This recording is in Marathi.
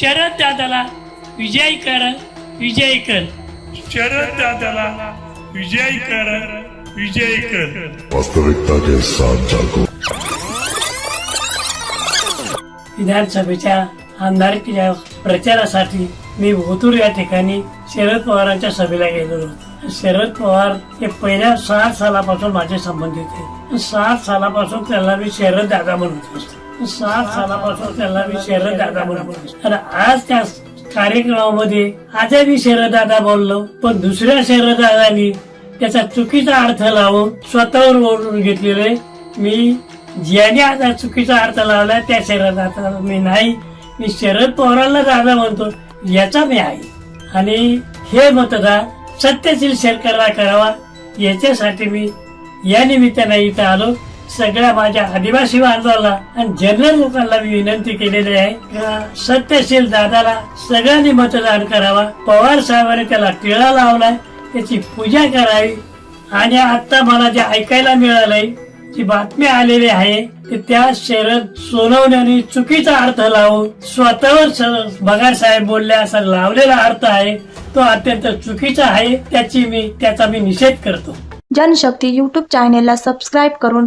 शरद दादाला विजयी कर विजयी कर. शरद दादाला विजयी कर विजयी कर. वास्तविकता के साथ जागो। विधानसभेच्या आमदारकीच्या प्रचारासाठी मी ओतूर या ठिकाणी शरद पवारांच्या सभेला गेलेलो होतो. शरद पवार हे पहिल्या सात सालापासून माझे संबंधित आहे सात सालापासून त्याला मी शरद दादा म्हणत असतो. सात सालापासून त्याला मी शरद दादा म्हणत आणि आज त्या कार्यक्रमामध्ये आजही मी शरद दादा बोललो पण दुसऱ्या शरद दादानी त्याचा चुकीचा अर्थ लावून स्वतःवर ओढून घेतलेले मी ज्याने आता चुकीचा अर्थ लावला त्या शरदाचा मी नाही. मी शरद पवारांना दादा म्हणतो याचा मी आहे. आणि हे मतदान सत्यशील सरकारला करावा याच्यासाठी मी या निमित्ताने इथं आलो. सगळ्या माझ्या आदिवासी बांधवाला आणि जनरल लोकांना मी विनंती केलेली आहे का सत्यशील दादाला सगळ्यांनी मतदान करावा. पवार साहेबांनी त्याला टिळा लावलाय त्याची पूजा करावी. आणि आता मला जे ऐकायला मिळालंय जी बातमी आलेली आहे की त्या शरद सोनवण्याने चुकीचा अर्थ लावून स्वतःवर स- साहेब बोलले असा लावलेला अर्थ आहे तो अत्यंत चुकीचा आहे त्याची मी त्याचा मी निषेध करतो. जनशक्ती यूट्यूब चॅनेलला सबस्क्राईब करून